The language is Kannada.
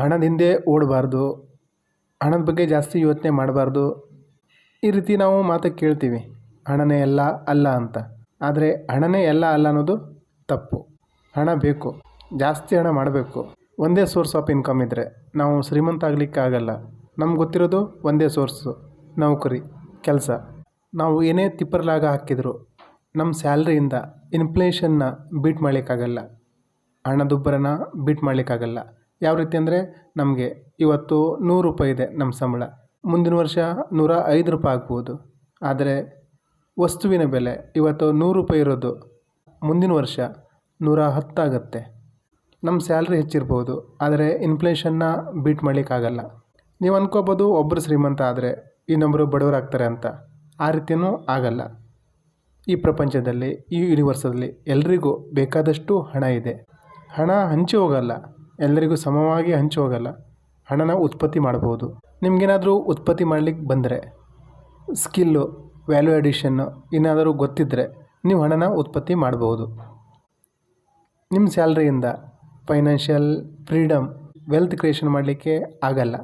ಹಣದ ಹಿಂದೆ ಓಡಬಾರ್ದು, ಹಣದ ಬಗ್ಗೆ ಜಾಸ್ತಿ ಯೋಚನೆ ಮಾಡಬಾರ್ದು. ಈ ರೀತಿ ನಾವು ಮಾತು ಕೇಳ್ತೀವಿ, ಹಣನೇ ಎಲ್ಲ ಅಲ್ಲ ಅಂತ. ಆದರೆ ಹಣನೇ ಎಲ್ಲ ಅಲ್ಲ ಅನ್ನೋದು ತಪ್ಪು. ಹಣ ಬೇಕು, ಜಾಸ್ತಿ ಹಣ ಮಾಡಬೇಕು. ಒಂದೇ ಸೋರ್ಸ್ ಆಫ್ ಇನ್ಕಮ್ ಇದ್ದರೆ ನಾವು ಶ್ರೀಮಂತ ಆಗಲಿಕ್ಕೆ ಆಗಲ್ಲ. ನಮ್ಗೆ ಗೊತ್ತಿರೋದು ಒಂದೇ ಸೋರ್ಸು ನೌಕರಿ, ಕೆಲಸ. ನಾವು ಏನೇ ತಿಪ್ಪರ್ಲಾಗ ಹಾಕಿದ್ರು, ನಮ್ಮ ಸ್ಯಾಲ್ರಿಯಿಂದ ಇನ್ಫ್ಲೇಷನ್ನ ಬೀಟ್ ಮಾಡಲಿಕ್ಕಾಗಲ್ಲ. ಹಣದುಬ್ಬರನ ಬೀಟ್ ಮಾಡಲಿಕ್ಕಾಗಲ್ಲ. ಯಾವ ರೀತಿ ಅಂದರೆ ನಮಗೆ ಇವತ್ತು ನೂರು ರೂಪಾಯಿ ಇದೆ ನಮ್ಮ ಸಂಬಳ. ಮುಂದಿನ ವರ್ಷ ನೂರ ಐದು ರೂಪಾಯಿ ಆಗ್ಬೋದು. ಆದರೆ ವಸ್ತುವಿನ ಬೆಲೆ ಇವತ್ತು ನೂರು ರೂಪಾಯಿ ಇರೋದು ಮುಂದಿನ ವರ್ಷ ನೂರ ಹತ್ತಾಗತ್ತೆ ನಮ್ಮ ಸ್ಯಾಲ್ರಿ ಹೆಚ್ಚಿರ್ಬೋದು, ಆದರೆ ಇನ್ಫ್ಲೇಷನ್ನ ಬೀಟ್ ಮಾಡಲಿಕ್ಕಾಗಲ್ಲ. ನೀವು ಅಂದ್ಕೋಬೋದು ಒಬ್ಬರು ಶ್ರೀಮಂತ ಆದರೆ ಇನ್ನೊಬ್ಬರು ಬಡವರಾಗ್ತಾರೆ ಅಂತ. ಆ ರೀತಿಯೂ ಆಗಲ್ಲ. ಈ ಪ್ರಪಂಚದಲ್ಲಿ, ಈ ಯೂನಿವರ್ಸಲ್ಲಿ ಎಲ್ರಿಗೂ ಬೇಕಾದಷ್ಟು ಹಣ ಇದೆ. ಹಣ ಹಂಚಿ ಹೋಗಲ್ಲ. ಎಲ್ಲರಿಗೂ ಸಮವಾಗಿ ಹಂಚಿ ಹೋಗಲ್ಲ. ಹಣನ ಉತ್ಪತ್ತಿ ಮಾಡ್ಬೋದು. ನಿಮಗೇನಾದರೂ ಉತ್ಪತ್ತಿ ಮಾಡಲಿಕ್ಕೆ ಬಂದರೆ, ಸ್ಕಿಲ್ಲು, ವ್ಯಾಲ್ಯೂ ಅಡಿಷನ್ನು ಏನಾದರೂ ಗೊತ್ತಿದ್ದರೆ ನೀವು ಹಣನ ಉತ್ಪತ್ತಿ ಮಾಡ್ಬೋದು. ನಿಮ್ಮ ಸ್ಯಾಲ್ರಿಯಿಂದ ಫೈನಾನ್ಷಿಯಲ್ ಫ್ರೀಡಮ್ ವೆಲ್ತ್ ಕ್ರಿಯೇಷನ್ ಮಾಡಲಿಕ್ಕೆ ಆಗಲ್ಲ.